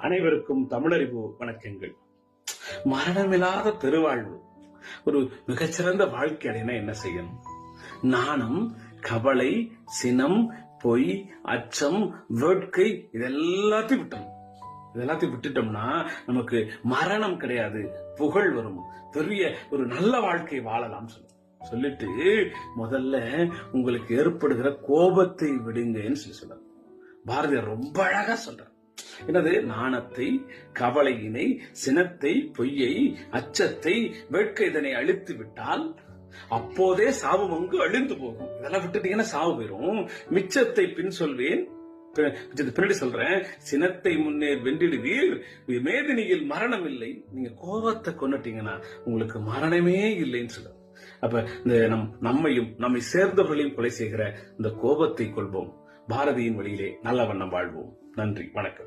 அனைவருக்கும் தமிழறிவு வணக்கங்கள். மரணமில்லாத திருவாழ்வு. ஒரு மிகச்சிறந்த வாழ்க்கை அடையினா என்ன செய்யணும்? நாணம் கவலை சினம் பொய் அச்சம் வேட்கை இதெல்லாத்தையும் விட்டணும். இதெல்லாத்தையும் விட்டுட்டோம்னா நமக்கு மரணம் கிடையாது. புகழ் வரும். பெரிய ஒரு நல்ல வாழ்க்கை வாழலாம் சொல்லும் சொல்லிட்டு முதல்ல உங்களுக்கு ஏற்படுகிற கோபத்தை விடுங்கன்னு சொல்லி சொல்றாரு பாரதியார் ரொம்ப அழகா சொல்றார். என்னது? நாணத்தை கவலையினை சினத்தை பொய்யை அச்சத்தை வேட்கை இதனை அழித்து விட்டால் அப்போதே சாவு அங்கு அழிந்து போகும். இதெல்லாம் விட்டுட்டீங்கன்னா சாவு போயிரும். மிச்சத்தை பின் சொல்வேன். பின்னாடி சொல்றேன். சினத்தை முன்னே வென்றிடுவீர். மேதினியில் மரணம் இல்லை நீங்க கோபத்தை கொண்டுட்டீங்கன்னா உங்களுக்கு மரணமே இல்லைன்னு சொல்லுங்க. அப்ப இந்த நம் நம்மையும் நம்மை சேர்ந்தவர்களையும் கொலை செய்கிற இந்த கோபத்தை கொள்வோம். பாரதியின் வழியிலே நல்ல வண்ணம் வாழ்வோம். நன்றி. வணக்கம்.